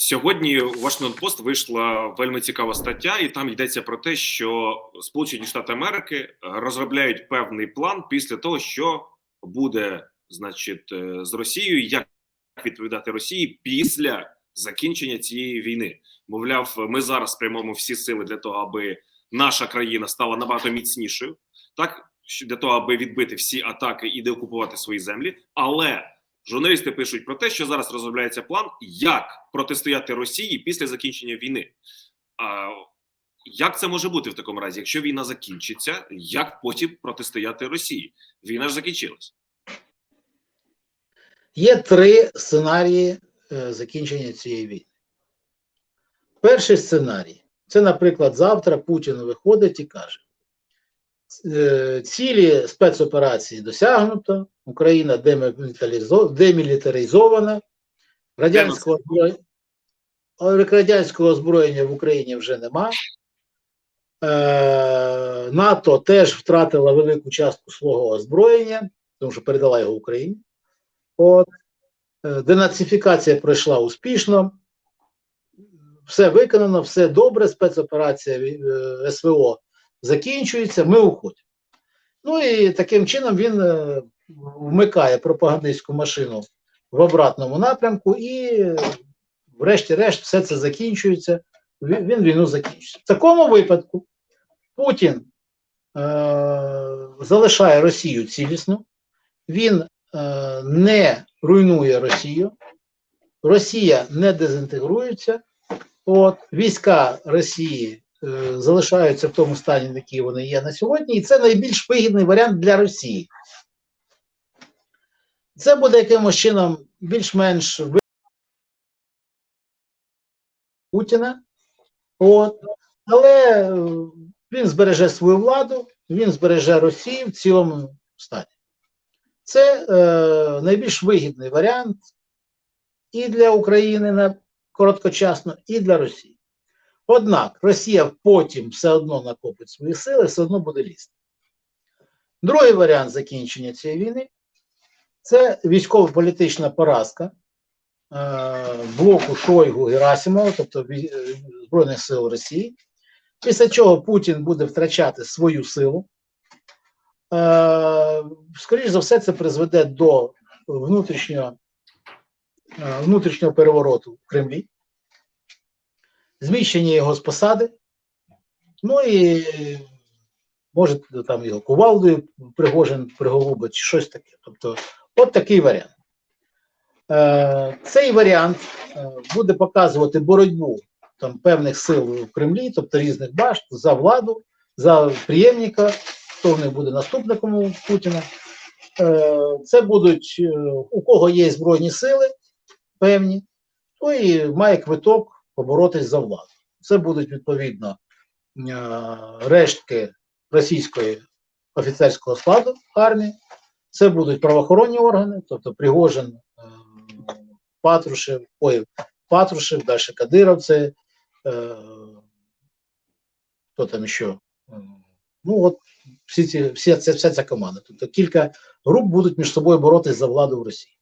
Сьогодні у Washington Post вийшла вельми цікава стаття, і там йдеться про те, що Сполучені Штати Америки розробляють певний план після того, що буде, значить, е, з Росією, як відповідати Росії після закінчення цієї війни. Мовляв, ми зараз приймемо всі сили для того, аби наша країна стала набагато міцнішою, так для того, аби відбити всі атаки і деокупувати свої землі, але Журналісти пишуть про те, що зараз розробляється план, як протистояти Росії після закінчення війни. А як це може бути в такому разі? Якщо війна закінчиться, як потім протистояти Росії? Війна ж закінчилась. Є три сценарії е, закінчення цієї війни. Перший сценарій це, наприклад, завтра Путін виходить і каже: цілі спецоперації досягнуто, Україна демілітаризована, радянського, озброєння- радянського озброєння в Україні вже нема. Е, НАТО теж втратила велику частку свого озброєння, тому що передала його Україні. От. Е, Денацифікація пройшла успішно, все виконано, все добре, спецоперація е, СВО закінчується, ми уходимо. Ну і таким чином він е, вмикає пропагандистську машину в обратному напрямку, і, врешті-решт, все це закінчується. Він, війну закінчується. В такому випадку Путін е, залишає Росію цілісно, він е, не руйнує Росію, Росія не дезінтегрується, от, війська Росії залишаються в тому стані, в якій вони є на сьогодні, і це найбільш вигідний варіант для Росії. Це буде якимось чином більш-менш Путіна, от, але е, він збереже свою владу, він збереже Росію в цілому стані. Це е, найбільш вигідний варіант і для України на короткочасно, і для Росії. Однак Росія потім все одно накопить свої сили, все одно буде лізти. Другий варіант закінчення цієї війни це військово-політична поразка е, блоку Шойгу Герасимова, тобто е, Збройних сил Росії, після чого Путін буде втрачати свою силу. Е, скоріш за все, це призведе до внутрішнього, е, внутрішнього перевороту в Кремлі, зміщення його з посади, ну і може там його кувалдою Пригожин приголубить, щось таке. Тобто, от такий варіант. Е, цей варіант е, буде показувати боротьбу там, певних сил в Кремлі, тобто різних башт, за владу, за приємника, хто в них буде наступником у Путіна. Е, Це будуть у кого є збройні сили певні, той має квиток поборотись за владу. Це будуть відповідно е, рештки російської офіцерського складу армії, це будуть правоохоронні органи, тобто Пригожин, е, Патрушев, ой, Патрушев, далі Кадировці, е, хто там ще. Ну, от всі ці, всі, ця, вся ця команда. Тобто кілька груп будуть між собою боротись за владу в Росії.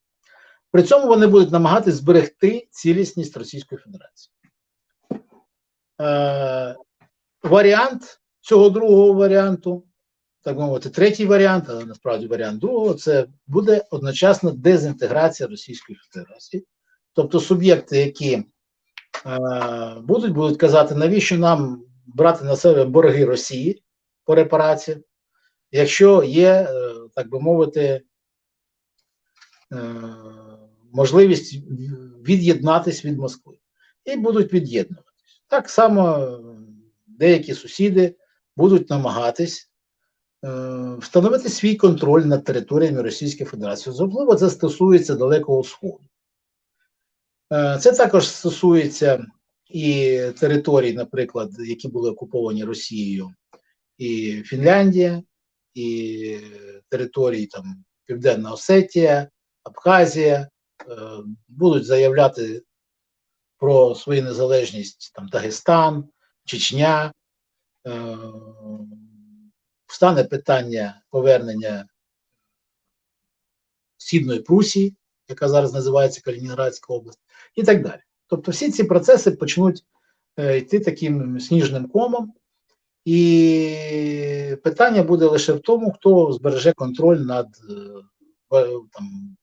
При цьому вони будуть намагатись зберегти цілісність Російської Федерації. Е, варіант цього другого варіанту, так мовити, третій варіант, але насправді варіант другого, це буде одночасна дезінтеграція Російської Федерації. Тобто суб'єкти, які е, будуть, будуть казати, навіщо нам брати на себе борги Росії по репараціям, якщо є, е, так би мовити, можливість від'єднатись від Москви. І будуть від'єднуватись. Так само е, деякі сусіди будуть намагатись е, встановити свій контроль над територіями Російської Федерації. Особливо це стосується Далекого Сходу. Е, Це також стосується і територій, наприклад, які були окуповані Росією, і Фінляндія, і території там Південна Осетія, Абхазія, будуть заявляти про свою незалежність там Дагестан, Чечня. Е, Встане питання повернення Східної Прусії, яка зараз називається Калінінградська область, і так далі. Тобто всі ці процеси почнуть е, йти таким сніжним комом, і питання буде лише в тому, хто збереже контроль над е, е, там,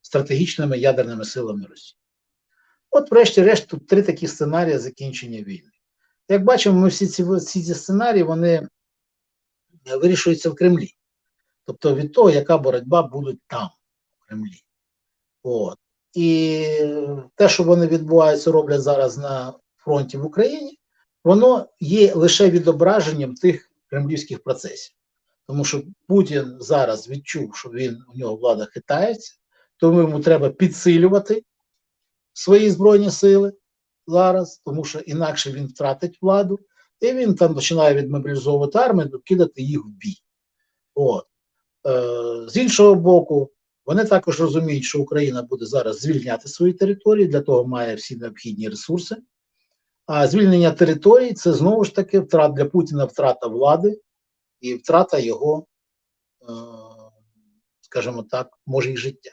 стратегічними ядерними силами Росії. От, врешті-решт, тут три такі сценарії закінчення війни. Як бачимо, ми всі ці, всі ці сценарії вони е, вирішуються в Кремлі. Тобто від того, яка боротьба буде там, в Кремлі. От. І те, що вони відбуваються, роблять зараз на фронті в Україні, воно є лише відображенням тих кремлівських процесів. Тому що Путін зараз відчув, що він у нього влада хитається, тому йому треба підсилювати свої збройні сили зараз, тому що інакше він втратить владу, і він там починає відмобілізовувати армію, кидати їх в бій. От. Е, з іншого боку, вони також розуміють, що Україна буде зараз звільняти свої території, для того має всі необхідні ресурси. А звільнення територій це знову ж таки втрат для Путіна втрата влади і втрата його, е, скажімо так, може і життя.